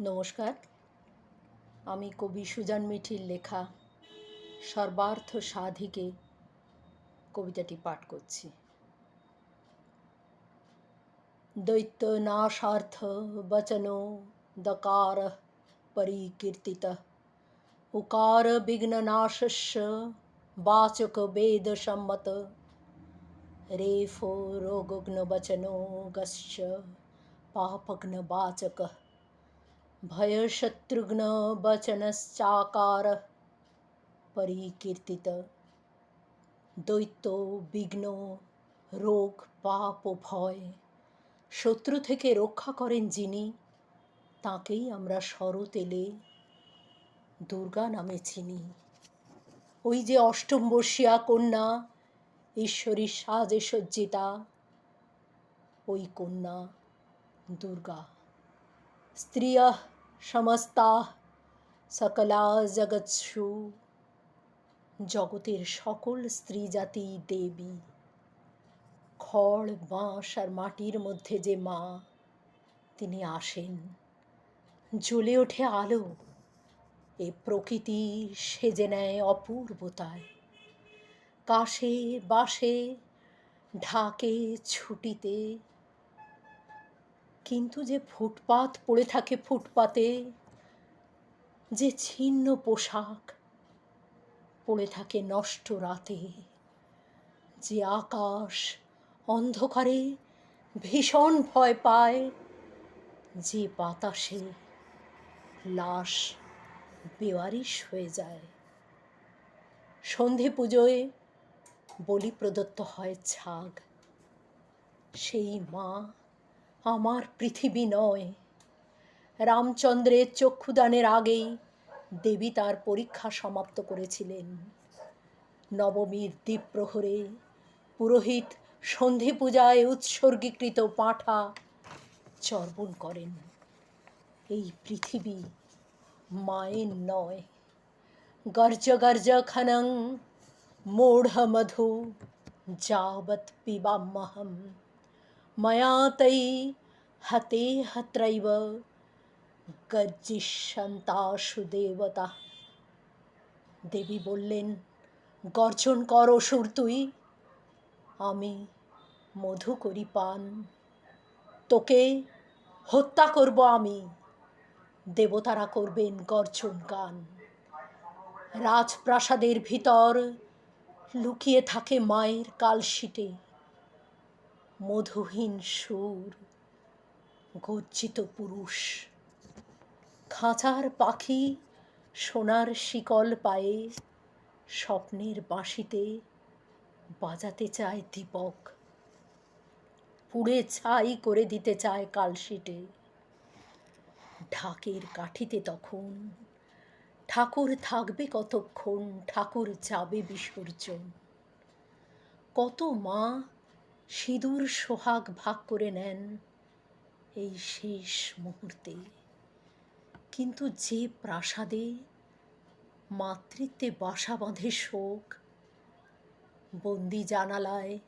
নমস্কার। আমি কবি সুজান মিঠির লেখা সর্বার্থ সাধিকে কবিতাটি পাঠ করছি। দৈত্য নাশার্থ বচন দকার পরিকীর্তিত। উকার বিঘ্ননাশস্য বাচক বেদ সম্মত। রেফো রোগগ্ন বচন গশ্চ পাপগ্ন বাচকঃ ভয়শত্রুঘ্নবচনশ্চাকার পরিকীর্তিত দৈত্য বিঘ্ন রোগ পাপ ও ভয় শত্রু থেকে রক্ষা করেন যিনি, তাকেই আমরা সরতেলে দুর্গা নামে চিনি। ওই যে অষ্টম বর্ষিয়া কন্যা, ঈশ্বরী সাজে সজ্জিতা, ওই কন্যা দুর্গা। স্ত্রিয়া সমস্তা সকলা জগৎসু, জগতের সকল স্ত্রী জাতি দেবী। খড়, বাঁশ আর মাটির মধ্যে যে মা, তিনি আসেন। জ্বলে ওঠে আলো, এ প্রকৃতি সেজে নেয় অপূর্বতায়। কাশে, বাসে, ঢাকে, ছুটিতে কিন্তু যে ফুটপাত পড়ে থাকে ফুটপাতে, যে ছিন্ন পোশাক পড়ে থাকে নষ্ট রাতে, যে আকাশ অন্ধকারে ভীষণ ভয় পায়, যে বাতাসে লাশ বেওয়ারিশ হয়ে যায়। সন্ধে পুজোয় বলি প্রদত্ত হয় ছাগ। সেই মা আমার পৃথিবী নয়। রামচন্দ্রের চক্ষুদানের আগেই দেবী তার পরীক্ষা সমাপ্ত করেছিলেন। নবমীর দ্বীপ্রহরে পুরোহিত সন্ধে পূজায় উৎসর্গীকৃত পাঁঠা চর্বণ করেন। এই পৃথিবী মায়ের নয়। গর্জ গর্জ খনং, মূঢ়মধু, যাবৎ পিবাম্যহম ময়া তৈ হতে হত্রৈব গর্জিষ্যন্তাসু দেবতা দেবী বললেন গর্জন কর অসুর তুই আমি মধু করি পান তোকে হত্যা করব আমি দেবতারা করবেন গর্জন গান রাজপ্রাসাদের ভিতর লুকিয়ে থাকে মায়ের কালশিটে। মধুহীন সুর, গর্জিত পুরুষ। খাঁচার পাখি সোনার শিকল পায়ে স্বপ্নের বাঁশিতে বাজাতে চায় দীপক। পুড়ে ছাই করে দিতে চায় কালশিটে। ঢাকের কাঠিতে তখন ঠাকুর থাকবে কতক্ষণ, ঠাকুর যাবে বিসর্জন। কত মা সিঁদুর সোহাগ ভাগ করে নেন এই শেষ মুহূর্তে। কিন্তু যে প্রাসাদে মাতৃত্বে বাসা বাঁধে শোক, বন্দি জানালায়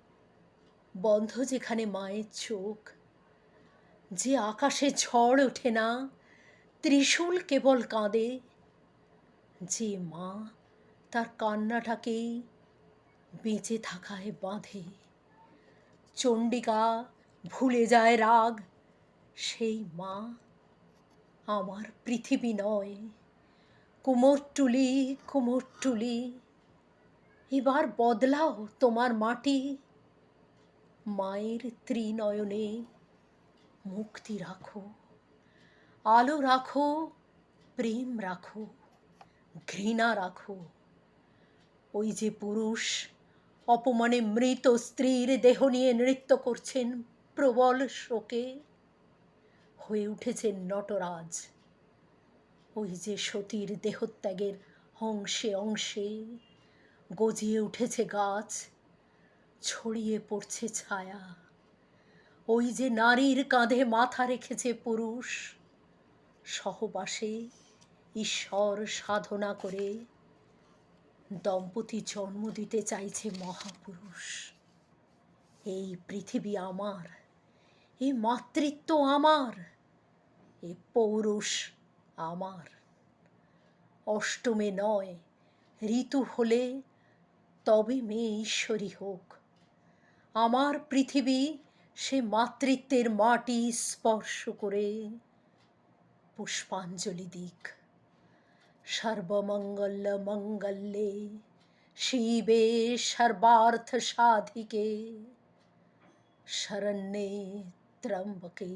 বন্ধ যেখানে মায়ের চোখ, যে আকাশে ঝড় ওঠে না, ত্রিশূল কেবল কাঁদে, যে মা তার কান্নাটাকেই বেঁচে থাকায় বাঁধে। চণ্ডিকা, ভুলে যায় রাগ। সেই মা আমার পৃথিবী নয়। কুমোরটুলি কুমোরটুলি, এবার বদলাও তোমার মাটি। মায়ের ত্রিনয়নে মুক্তি রাখো, আলো রাখো, প্রেম রাখো, ঘৃণা রাখো। ওই যে পুরুষ অপমানে মৃত স্ত্রীর দেহ নিয়ে নৃত্য করছেন প্রবল শোকে। হয়ে উঠেছেন নটরাজ। ওই যে সতীর দেহত্যাগের অংশে অংশে গজিয়ে উঠেছে গাছ, ছড়িয়ে পড়ছে ছায়া। ওই যে নারীর কাঁধে মাথা রেখেছে পুরুষ, সহবাসে ঈশ্বর সাধনা করে দম্পতি জন্ম দিতে চাইছে মহাপুরুষ। এই পৃথিবী আমার, এই মাতৃত্ব আমার, এ পৌরুষ আমার। অষ্টমে নয়, ঋতু হলে তবে মেয়ে ঈশ্বরী হোক। আমার পৃথিবী সে মাতৃত্বের মাটি স্পর্শ করে পুষ্পাঞ্জলি দিক। সর্বমঙ্গল মঙ্গলে শিবে সর্বার্থ সাধিকে শরণ্যে ত্রম্বকে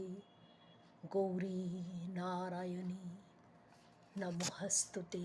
গৌরী নারায়ণী নমস্তুতে